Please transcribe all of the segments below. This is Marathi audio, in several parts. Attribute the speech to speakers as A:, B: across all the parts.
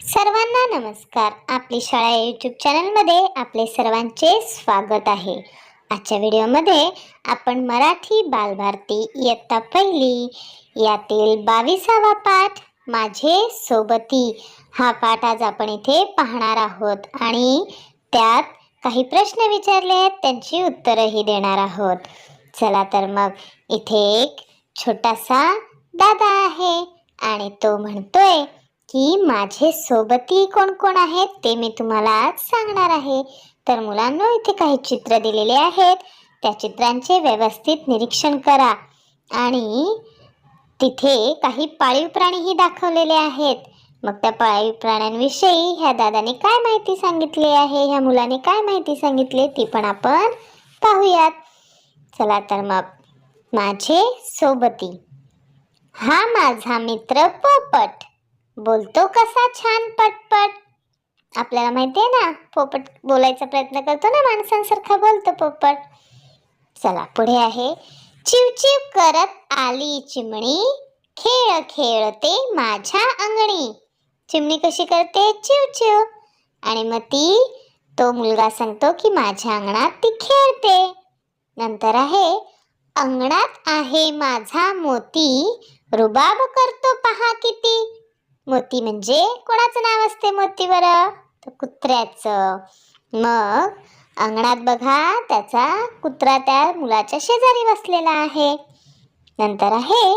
A: सर्वांना नमस्कार. आपली शाळा यूट्यूब चॅनलमध्ये आपले सर्वांचे स्वागत आहे. आजच्या व्हिडिओमध्ये आपण मराठी बालभारती इयत्ता पहिली यातील बावीसावा पाठ माझे सोबती. हा पाठ आज आपण इथे पाहणार आहोत आणि त्यात काही प्रश्न विचारले आहेत त्यांची उत्तरंही देणार आहोत. चला तर मग इथे एक छोटासा दादा आहे आणि तो म्हणतोय की माझे सोबती कोण कोण आहेत ते मी तुम्हाला आज सांगणार आहे. तर मुलांनो इथे काही चित्र दिलेले आहेत. त्या चित्रांचे व्यवस्थित निरीक्षण करा. आणि तिथे काही पाळीव प्राणीही दाखवलेले आहेत. मग त्या पाळीव प्राण्यांविषयी ह्या दादाने काय माहिती सांगितली आहे? ह्या मुलाने काय माहिती सांगितली? ती पण आपण पाहूयात. चला तर मग माझे सोबती. हा माझा मित्र पोपट. बोलतो कसा छान पटपट. आपल्याला माहिती आहे ना पोपट बोलायचा प्रयत्न करतो ना माणसांसारखा बोलतो पोपट. चला पुढे आहे. चिवचिव करत आली चिमणी. खेळ खेळते माझ्या अंगणी. चिमणी कशी करते? चिवचिव. आणि मग ती तो मुलगा सांगतो की माझ्या अंगणात ती खेळते. नंतर आहे अंगणात आहे माझा मोती. रुबाब करतो पहा किती मोती म्हणजे कोणाचं नाव असते मोती बरं तर कुत्र्याचं. मग अंगणात बघा त्याचा कुत्रा त्या मुलाच्या शेजारी बसलेला आहे. नंतर आहे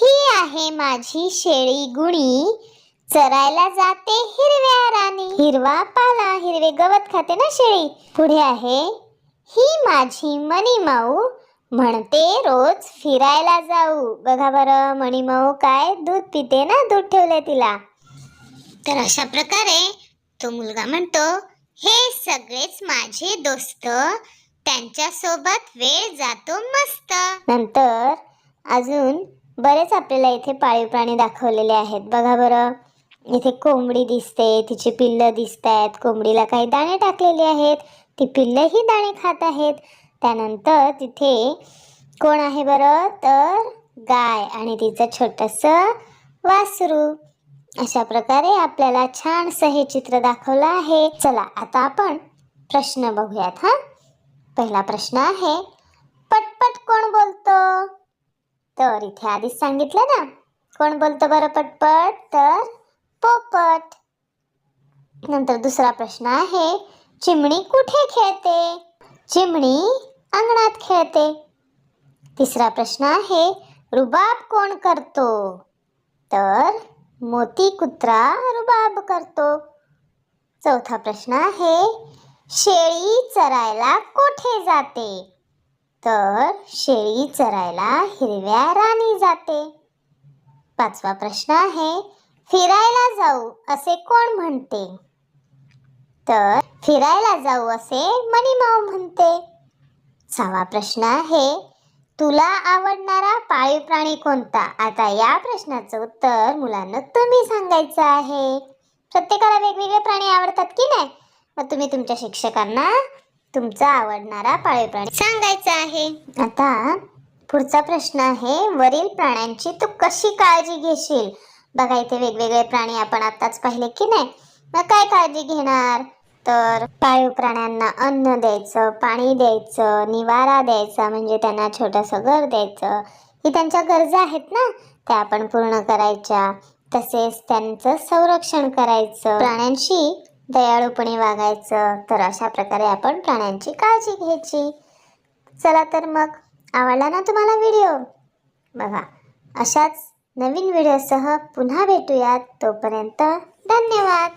A: ही आहे माझी शेळी गुणी. चरायला जाते हिरव्या राणी. हिरवा पाला हिरवे गवत खाते ना शेळी? पुढे आहे ही माझी मनीमाऊ म्हणते रोज फिरायला जाऊ. बघा बरं मणिमाऊ काय दूध पिते ना दूध ठेवले तिला. तर अशा प्रकारे तो मुलगा म्हणतो हे सगळेच माझे दोस्त. त्यांच्यासोबत वेळ जातो मस्त. नंतर अजून बरेच आपल्याला इथे पाळीव प्राणी दाखवलेले आहेत. बघा बरं इथे कोंबडी दिसते तिची पिल्लं दिसत आहेत कोंबडीला काही दाणे टाकलेले आहेत. ती पिल्लंही दाणे खात आहेत. त्यानंतर तिथे कोण आहे बरं? तर गाय आणि तिचं छोटंसं वासरू. अशा प्रकारे आपल्याला छानसं हे चित्र दाखवलं आहे. चला आता आपण प्रश्न बघूयात हा? पहिला प्रश्न आहे पटपट कोण बोलतो? तर इथे आधीच सांगितलं ना कोण बोलतो बरं पटपट? तर पोपट. नंतर दुसरा प्रश्न आहे चिमणी कुठे खेळते? चिमणी अंगणात खेळते. तिसरा प्रश्न आहे रुबाब कोण करतो? तर मोती कुत्रा रुबाब करतो. चौथा प्रश्न आहे शेळी चरायला कोठे जाते? तर शेळी चरायला हिरव्या राणी जाते. पाचवा प्रश्न आहे फिरायला जाऊ असे कोण म्हणते? तर फिरायला जाऊ असे मणिमाऊ म्हणते. सहावा प्रश्न आहे तुला आवडणारा पाळीव प्राणी कोणता? आता या प्रश्नाचं उत्तर मुलांना तुम्ही सांगायचं आहे. प्रत्येकाला वेगवेगळे प्राणी आवडतात की नाही? मग तुम्ही तुमच्या शिक्षकांना तुमचा आवडणारा पाळीव प्राणी सांगायचा आहे. आता पुढचा प्रश्न आहे वरील प्राण्यांची तू कशी काळजी घेशील? बघा इथे वेगवेगळे प्राणी आपण आताच पाहिले की नाही. मग काय काळजी घेणार? तर पाळीव प्राण्यांना अन्न द्यायचं पाणी द्यायचं निवारा द्यायचा म्हणजे त्यांना छोटंसं घर द्यायचं. ही त्यांच्या गरजा आहेत ना? त्या आपण पूर्ण करायच्या. तसेच त्यांचं संरक्षण करायचं. प्राण्यांशी दयाळूपणे वागायचं. तर अशा प्रकारे आपण प्राण्यांची काळजी घ्यायची. चला तर मग आवडला ना तुम्हाला व्हिडिओ? बघा अशाच नवीन व्हिडिओसह पुन्हा भेटूयात. तोपर्यंत धन्यवाद!